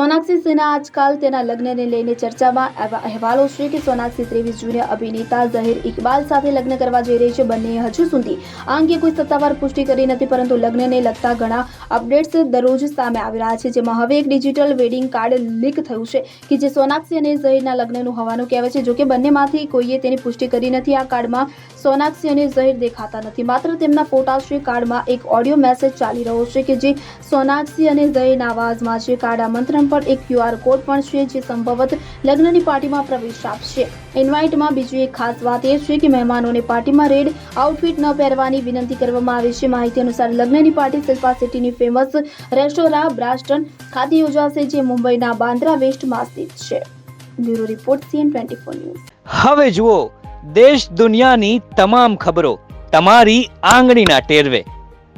સોનાક્ષી સિન્હા આજકાલ તેના લગ્નને લઈને ચર્ચામાં એવા અહેવાલો છે કે સોનાક્ષી ત્રેવીસ જૂને અભિનેતા ઝહીર ઇકબાલ સાથે લગ્ન કરવા જઈ રહી છે. બંને હજુ સુધી આ અંગે કોઈ સત્તાવાર પુષ્ટિ કરી નથી, પરંતુ લગ્નને લગતા ઘણા અપડેટ્સ દરરોજ સામે આવી રહ્યા છે, જેમાં હવે એક ડિજિટલ વેડિંગ કાર્ડ લીક થયું છે કે જે સોનાક્ષી અને ઝહીરના લગ્નનું હોવાનું કહેવાય છે. જોકે બંનેમાંથી કોઈએ તેની પુષ્ટિ કરી નથી, આ કાર્ડમાં સોનાક્ષી અને ઝહીર દેખાતા નથી. માત્ર તેમના ફોટા છે, કાર્ડમાં એક ઓડિયો મેસેજ ચાલી રહ્યો છે કે જે સોનાક્ષી અને ઝહીરના અવાજમાં છે. કાર્ડ આમંત્રણ પર એક ક્યુઆર કોડ પણ છે જે સંભવત લગ્નની પાર્ટીમાં પ્રવેશ આપશે. ઇન્વાઇટમાં બીજી એક ખાસ વાત એ છે કે મહેમાનોને પાર્ટીમાં રેડ આઉટફિટ ન પહેરવાની વિનંતી કરવામાં આવી છે. માહિતી અનુસાર લગ્નની પાર્ટી શિલ્પા સિટીની ફેમસ રેસ્ટોરાં બ્રાસ્ટન ખાતે યોજાશે, જે મુંબઈના બાંદ્રા વેસ્ટમાં સ્થિત છે. Bureau report CN twenty four news. હવે જુઓ, દેશ દુનિયાની તમામ ખબરો તમારી આંગળીના ટેરવે.